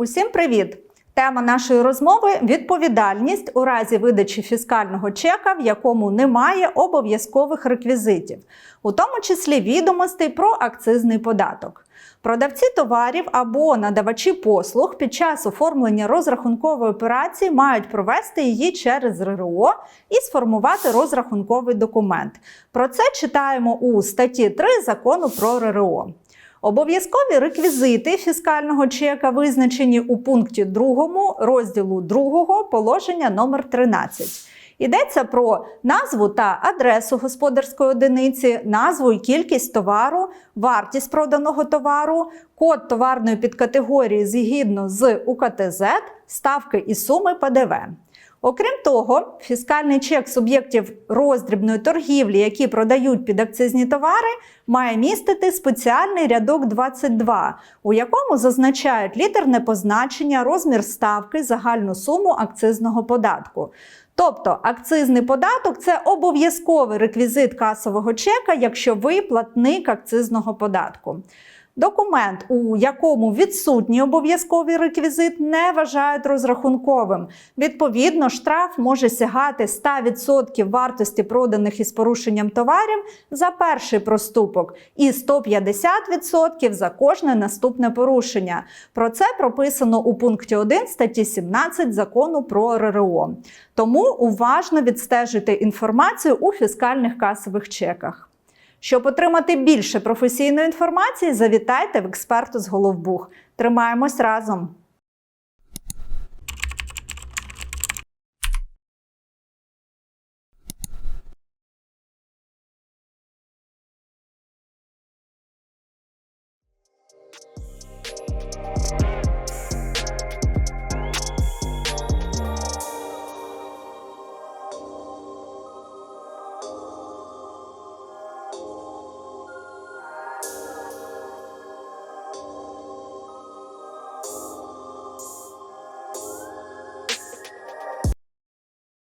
Усім привіт! Тема нашої розмови відповідальність у разі видачі фіскального чека, в якому немає обов'язкових реквізитів, у тому числі відомостей про акцизний податок. Продавці товарів або надавачі послуг під час оформлення розрахункової операції мають провести її через РРО і сформувати розрахунковий документ. Про це читаємо у статті 3 закону про РРО. Обов'язкові реквізити фіскального чека визначені у пункті 2 розділу 2 положення номер 13. Йдеться про назву та адресу господарської одиниці, назву і кількість товару, вартість проданого товару, код товарної підкатегорії згідно з УКТЗ, ставки і суми ПДВ. Окрім того, фіскальний чек суб'єктів роздрібної торгівлі, які продають підакцизні товари, має містити спеціальний рядок 22, у якому зазначають літерне позначення, розмір ставки, загальну суму акцизного податку. Тобто акцизний податок це обов'язковий реквізит касового чека, якщо ви платник акцизного податку. Документ, у якому відсутній обов'язковий реквізит, не вважають розрахунковим. Відповідно, штраф може сягати 100% вартості проданих із порушенням товарів за перший проступок і 150% за кожне наступне порушення. Про це прописано у пункті 1 статті 17 закону про РРО. Тому уважно відстежуйте інформацію у фіскальних касових чеках. Щоб отримати більше професійної інформації, завітайте в експерту з Головбух. Тримаємось разом!